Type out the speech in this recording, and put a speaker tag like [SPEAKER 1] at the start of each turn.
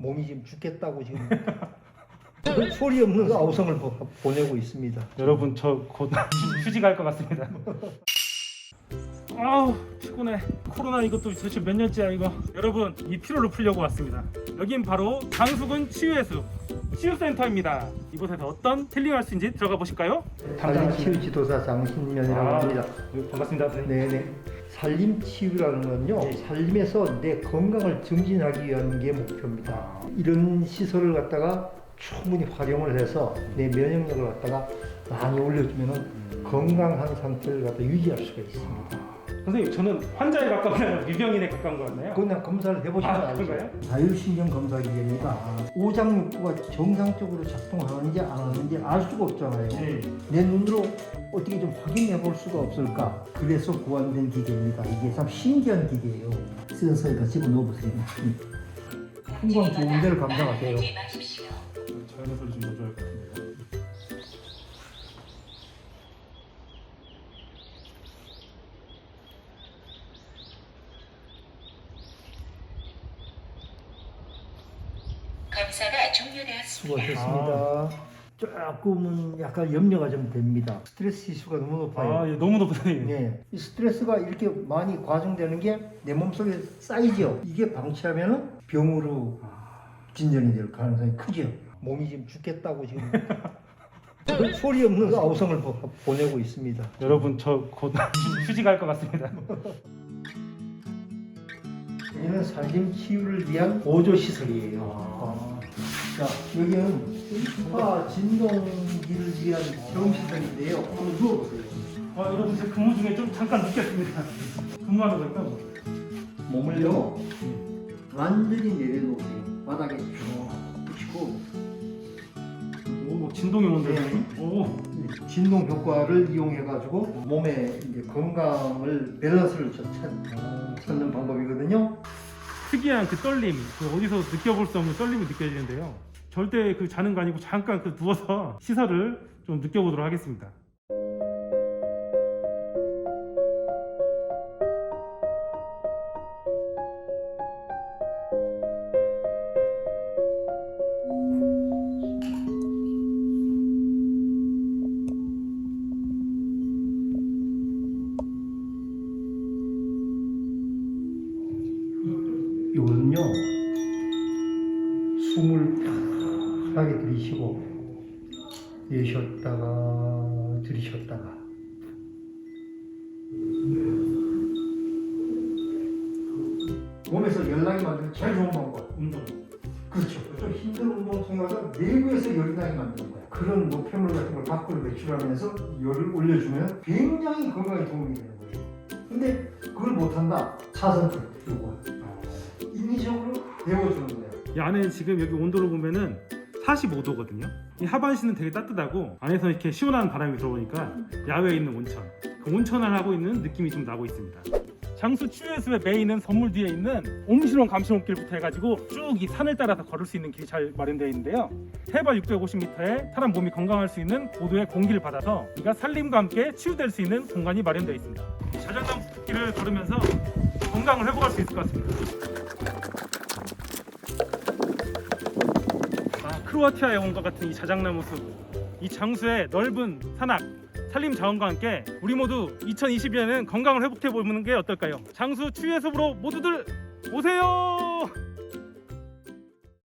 [SPEAKER 1] 몸이 지금 죽겠다고 지금 소리 없는 아우성을 보- 보내고 있습니다.
[SPEAKER 2] 여러분 저 곧 휴직 할것 같습니다. 아우 피곤해. 코로나 이것도 도대체 몇 년째야 이거. 여러분 이 피로를 풀려고 왔습니다. 여긴 바로 장수군 치유해수 치유센터입니다. 이곳에서 어떤 힐링할 수 있는지 들어가 보실까요?
[SPEAKER 1] 살림 치유 지도사 장신면이라고
[SPEAKER 2] 아,
[SPEAKER 1] 합니다.
[SPEAKER 2] 네, 반갑습니다. 선생님.
[SPEAKER 1] 네네. 살림 치유라는 건요.
[SPEAKER 2] 네.
[SPEAKER 1] 살림에서 내 건강을 증진하기 위한 게 목표입니다. 이런 시설을 갖다가 충분히 활용을 해서 내 면역력을 갖다가 많이 올려주면은 건강한 상태를 갖다 유지할 수가 있습니다.
[SPEAKER 2] 선생님 저는 환자에 가까운 미병인에 가까운 거였나요?
[SPEAKER 1] 그냥 검사를 해보시면
[SPEAKER 2] 아,
[SPEAKER 1] 알죠.
[SPEAKER 2] 그런가요?
[SPEAKER 1] 자율신경 검사 기계입니다. 오장육부가 정상적으로 작동하는지 안 하는지 알 수가 없잖아요.
[SPEAKER 2] 네.
[SPEAKER 1] 내 눈으로 어떻게 좀 확인해 볼 수가 없을까? 그래서 고안된 기계입니다. 이게 참 신기한 기계예요. 센서에다 집어넣어 보세요. 풍광 좋은 데를 감상하세요.
[SPEAKER 2] 자연의 소리 좀 같은데요.
[SPEAKER 3] 검사가 종료되었습니다.
[SPEAKER 1] 수고하셨습니다. 조금은 약간 염려가 좀 됩니다. 스트레스 지수가 너무 높아요.
[SPEAKER 2] 아, 예, 너무 높으네요.
[SPEAKER 1] 네, 이 스트레스가 이렇게 많이 과중되는 게 내 몸속에 쌓이죠. 이게 방치하면 병으로 진전이 될 가능성이 크죠. 몸이 지금 죽겠다고 지금 소리 없는 아우성을 보- 보내고 있습니다.
[SPEAKER 2] 여러분 저 곧 휴직 할 것 같습니다.
[SPEAKER 1] 여기는 살림 치유를 위한 보조 시설이에요.
[SPEAKER 2] 아.
[SPEAKER 1] 자, 여기는 스파 진동기를 위한 경험 시설인데요. 한번 누워보세요.
[SPEAKER 2] 아, 여러분 제 근무 중에 좀 잠깐 느꼈습니다. 거 있다고.
[SPEAKER 1] 몸을요 완전히 내려놓으세요. 바닥에 쭉 붙이고
[SPEAKER 2] 오, 진동이 오는데요.
[SPEAKER 1] 네.
[SPEAKER 2] 오,
[SPEAKER 1] 진동 효과를 이용해 가지고 몸의 이제 건강을 밸런스를 좀 찾, 찾는 방법이거든요.
[SPEAKER 2] 특이한 그 떨림, 그 어디서 느껴볼 수 없는 떨림이 느껴지는데요. 절대 그 자는 거 아니고 잠깐 그 누워서 시설을 좀 느껴보도록 하겠습니다.
[SPEAKER 1] 이거는요 숨을 편하게 들이쉬고 내쉬었다가 들이쉬었다가. 몸에서 열나게 만드는 제일 좋은 방법
[SPEAKER 2] 운동.
[SPEAKER 1] 그렇죠. 좀 힘든 운동 통해서 내부에서 열이 나게 만드는 거야. 그런 노폐물 같은 걸 밖으로 배출하면서 열을 올려주면 굉장히 건강에 도움이 되는 거예요 근데 그걸 못한다. 차선풀 요거 인위적으로 배워주는 거예요
[SPEAKER 2] 이 안에 지금 여기 온도를 보면은 45도거든요. 이 하반신은 되게 따뜻하고 안에서 이렇게 시원한 바람이 들어오니까 야외에 있는 온천, 그 온천을 하고 있는 느낌이 좀 나고 있습니다. 장수 치유해수의 메인은 선물 뒤에 있는 옴시론 감시원길부터 해가지고 쭉 이 산을 따라서 걸을 수 있는 길이 잘 마련되어 있는데요. 해발 650m에 사람 몸이 건강할 수 있는 고도의 공기를 받아서 우리가 살림과 함께 치유될 수 있는 공간이 마련되어 있습니다. 자전거 길을 걸으면서 건강을 회복할 수 있을 것 같습니다. 크로아티아에 온 것 같은 이 자작나무 숲, 이 장수의 넓은 산악, 산림 자원과 함께 우리 모두 2022년에는 건강을 회복해 보는 게 어떨까요? 장수 추위의 숲으로 모두들 오세요!